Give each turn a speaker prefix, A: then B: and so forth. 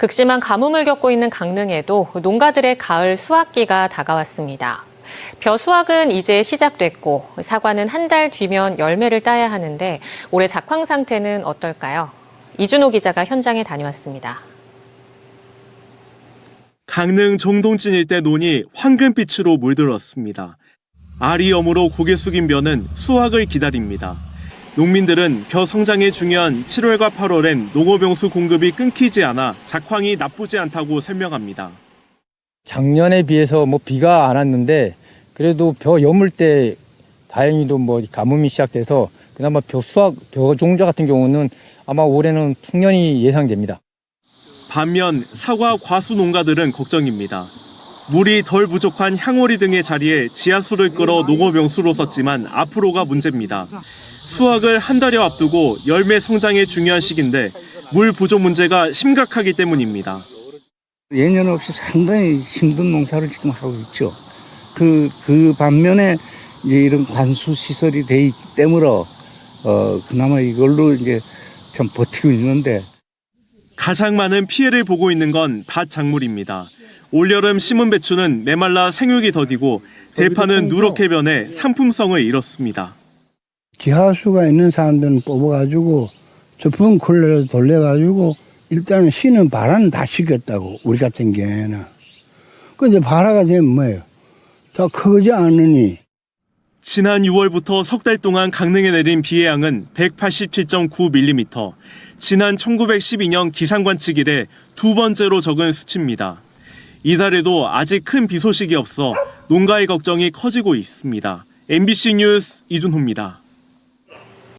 A: 극심한 가뭄을 겪고 있는 강릉에도 농가들의 가을 수확기가 다가왔습니다. 벼 수확은 이제 시작됐고 사과는 한 달 뒤면 열매를 따야 하는데 올해 작황 상태는 어떨까요? 이준호 기자가 현장에 다녀왔습니다.
B: 강릉 정동진 일대 논이 황금빛으로 물들었습니다. 여물어 고개 숙인 벼는 수확을 기다립니다. 농민들은 벼 성장에 중요한 7월과 8월엔 농업용수 공급이 끊기지 않아 작황이 나쁘지 않다고 설명합니다.
C: 작년에 비해서 뭐 비가 안 왔는데 그래도 벼 여물 때 다행히도 뭐 가뭄이 시작돼서 그나마 벼 수확 벼 종자 같은 경우는 아마 올해는 풍년이 예상됩니다.
B: 반면 사과 과수 농가들은 걱정입니다. 물이 덜 부족한 향오리 등의 자리에 지하수를 끌어 농업용수로 썼지만 앞으로가 문제입니다. 수확을 한 달여 앞두고 열매 성장에 중요한 시기인데 물 부족 문제가 심각하기 때문입니다.
D: 예년 없이 상당히 힘든 농사를 지금 하고 있죠. 그, 그 반면에 이제 이런 관수 시설이 돼 있기 때문에, 어, 그나마 이걸로 이제 참 버티고 있는데,
B: 가장 많은 피해를 보고 있는 건 밭 작물입니다. 올여름 심은 배추는 메말라 생육이 더디고 대파는 누렇게 변해 상품성을 잃었습니다.
E: 기하수가 있는 사람들은 뽑아가지고 저품 콜레로 돌려가지고 일단은 쉬는 바라는 다 시켰다고 우리 같은 경우에는 근데 바라가 되면 뭐예요 더 크지 않으니
B: 지난 6월부터 석 달 동안 강릉에 내린 비의 양은 187.9mm. 지난 1912년 기상관측 이래 두 번째로 적은 수치입니다. 이달에도 아직 큰 비 소식이 없어 농가의 걱정이 커지고 있습니다. MBC 뉴스 이준호입니다.